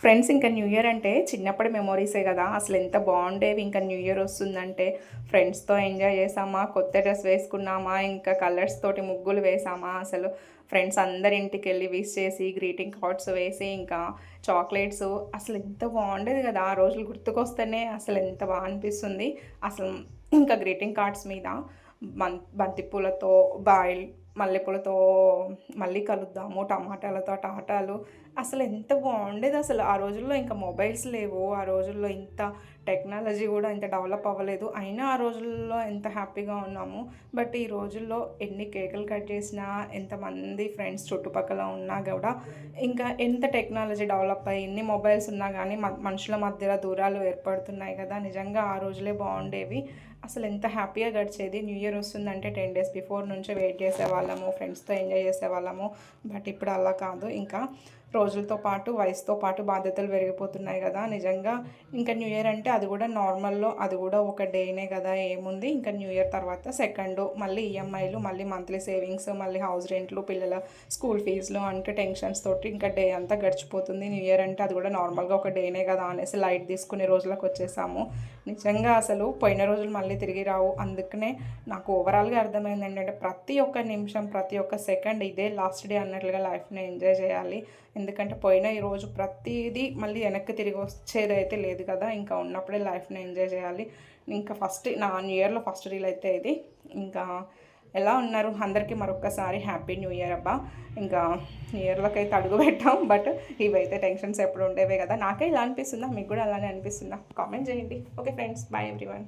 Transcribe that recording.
Friends ఇంకా new year అంటే చిన్నప్పటి మెమొరీసే కదా. అసలు ఎంత బాగుండేవి. ఇంకా న్యూ ఇయర్ వస్తుందంటే ఫ్రెండ్స్తో ఎంజాయ్ చేసామా కొత్త డ్రెస్ వేసుకున్నామా ఇంకా కలర్స్ తోటి ముగ్గులు వేసామా. అసలు ఫ్రెండ్స్ అందరి ఇంటికి వెళ్ళి విష్ చేసి గ్రీటింగ్ కార్డ్స్ వేసి ఇంకా చాక్లెట్స్. అసలు ఎంత బాగుండేది కదా ఆ రోజులు గుర్తుకొస్తేనే. అసలు ఎంత బాగా అనిపిస్తుంది. అసలు ఇంకా గ్రీటింగ్ కార్డ్స్ మీద బంతి బంతిపూలతో బాయిల్ మల్లెపూలతో మళ్ళీ కలుద్దాము టమాటాలతో టాటాలు అసలు ఎంత బాగుండేది అసలు. ఆ రోజుల్లో ఇంకా మొబైల్స్ లేవు. ఆ రోజుల్లో ఇంత టెక్నాలజీ కూడా ఇంత డెవలప్ అవ్వలేదు. అయినా ఆ రోజుల్లో ఎంత హ్యాపీగా ఉన్నాము. బట్ ఈ రోజుల్లో ఎన్ని కేకులు కట్ చేసినా ఎంతమంది ఫ్రెండ్స్ చుట్టుపక్కల ఉన్నా కూడా ఇంకా ఎంత టెక్నాలజీ డెవలప్ అయ్యి ఎన్ని మొబైల్స్ ఉన్నా కానీ మనుషుల మధ్యలో దూరాలు ఏర్పడుతున్నాయి కదా. నిజంగా ఆ రోజులే బాగుండేవి. అసలు ఎంత హ్యాపీగా గడిచేది. న్యూ ఇయర్ వస్తుందంటే టెన్ డేస్ బిఫోర్ నుంచే వెయిట్ చేసేవాళ్ళము ఫ్రెండ్స్తో ఎంజాయ్ చేసేవాళ్ళము. బట్ ఇప్పుడు అలా కాదు. ఇంకా రోజులతో పాటు వయసుతో పాటు బాధ్యతలు పెరిగిపోతున్నాయి కదా. నిజంగా ఇంకా న్యూ ఇయర్ అంటే అది కూడా నార్మల్లో అది కూడా ఒక డేనే కదా ఏముంది. ఇంకా న్యూ ఇయర్ తర్వాత సెకండ్ మళ్ళీ ఈఎంఐలు మళ్ళీ మంత్లీ సేవింగ్స్ మళ్ళీ హౌస్ రెంట్లు పిల్లల స్కూల్ ఫీజులు అంటే టెన్షన్స్ తోటి ఇంకా డే అంతా గడిచిపోతుంది. న్యూ ఇయర్ అంటే అది కూడా నార్మల్గా ఒక డేనే కదా అనేసి లైట్ తీసుకునే రోజులకు వచ్చేసాము. నిజంగా అసలు పోయిన రోజులు మళ్ళీ తిరిగి రావు. అందుకనే నాకు ఓవరాల్గా అర్థమైంది ఏంటంటే ప్రతి ఒక్క నిమిషం ప్రతి ఒక్క సెకండ్ ఇదే లాస్ట్ డే అన్నట్లుగా లైఫ్ని ఎంజాయ్ చేయాలి. ఎందుకంటే పోయిన ఈరోజు ప్రతిదీ మళ్ళీ వెనక్కి తిరిగి వచ్చేది అయితే లేదు కదా. ఇంకా ఉన్నప్పుడే లైఫ్ని ఎంజాయ్ చేయాలి. ఇంకా ఫస్ట్ నా న్యూ ఇయర్లో ఫస్ట్ రీల్ అయితే ఇది. ఇంకా ఎలా ఉన్నారు? అందరికీ మరొకసారి హ్యాపీ న్యూ ఇయర్ అబ్బా. ఇంకా న్యూ ఇయర్లోకి అయితే అడుగు పెట్టాం బట్ ఇవైతే టెన్షన్స్ ఎప్పుడు ఉండేవే కదా. నాకే ఇలా అనిపిస్తుందా? మీకు కూడా అలానే అనిపిస్తుందా? కామెంట్ చేయండి. Okay friends bye everyone.